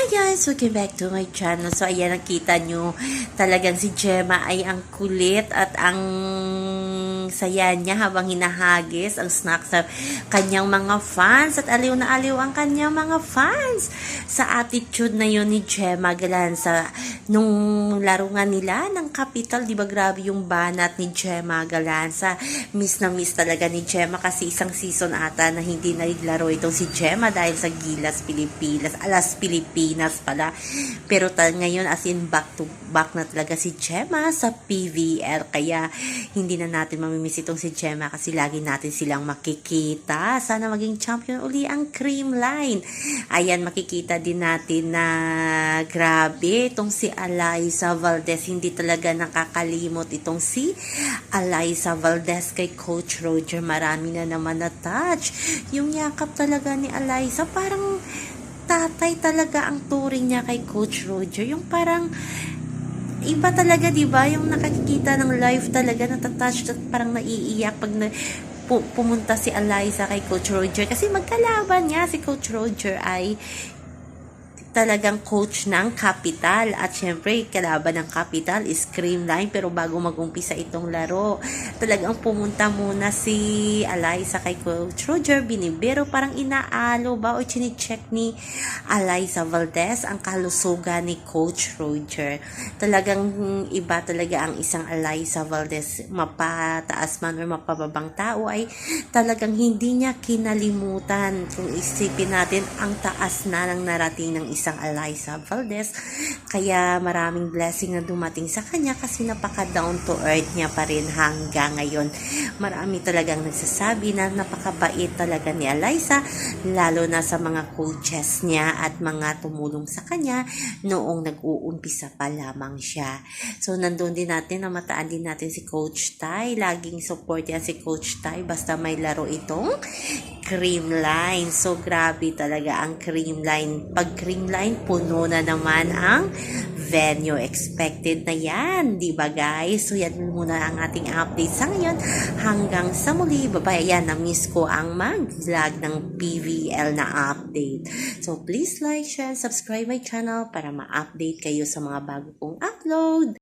Hi guys! Welcome back to my channel. So ayan, nakita nyo talagang si Gemma ay ang kulit at ang saya niya habang hinahagis ang snack sa kanyang mga fans. At aliw na aliw ang kanyang mga fans sa attitude na yun ni Gemma Galanza nung laro nga nila ng Capital, di ba grabe yung banat ni Gemma Galanza miss na miss talaga ni Gemma kasi isang season ata na hindi naglaro itong si Gemma dahil sa Gilas Pilipinas, alas Pilipinas pala. Pero tal ngayon as in back to back na talaga si Gemma sa PVL kaya hindi na natin mamimiss itong si Gemma kasi lagi natin silang makikita. Sana maging champion uli ang cream line. Ayan makikita din natin na grabe itong si Eliza Valdez. Hindi talaga nakakalimot itong si Eliza Valdez kay Coach Roger. Marami na naman na touch. Yung yakap talaga ni Eliza parang tatay talaga ang turing niya kay Coach Roger. Yung parang iba talaga, di ba? Yung nakakikita ng live talaga, natatouch at parang naiiyak pag na, pu- pumunta si Eliza kay Coach Roger. Kasi magkalaban niya si Coach Roger ay talagang coach ng Capital. At syempre, kalaban ng Capital is Creamline. Pero bago magumpisa itong laro, talagang pumunta muna si Eliza kay Coach Roger. Binibero parang inaalo ba o chine-check ni Eliza Valdez ang kalusugan ni Coach Roger. Talagang iba talaga ang isang Eliza Valdez. Mapataas man o mapababang tao ay talagang hindi niya kinalimutan. Kung isipin natin ang taas na ng narating ng isang Eliza Valdez. Kaya maraming blessing na dumating sa kanya kasi napaka down to earth niya pa rin hanggang ngayon. Marami talagang nagsasabi na napakabait talaga ni Eliza lalo na sa mga coaches niya at mga tumulong sa kanya noong nag-uumpisa pa lamang siya. So nandun din natin na mataan din natin si Coach Tai. Laging support yan si Coach Tai basta may laro itong cream line. So, grabe talaga ang cream line. Pag cream line, puno na naman ang venue. Expected na yan, di ba guys? So, yan muna ang ating update sa ngayon. Hanggang sa muli, bye Yan, na-miss ko ang mag-vlog ng PVL na update. So, please like, share, subscribe my channel para ma-update kayo sa mga bago kong upload.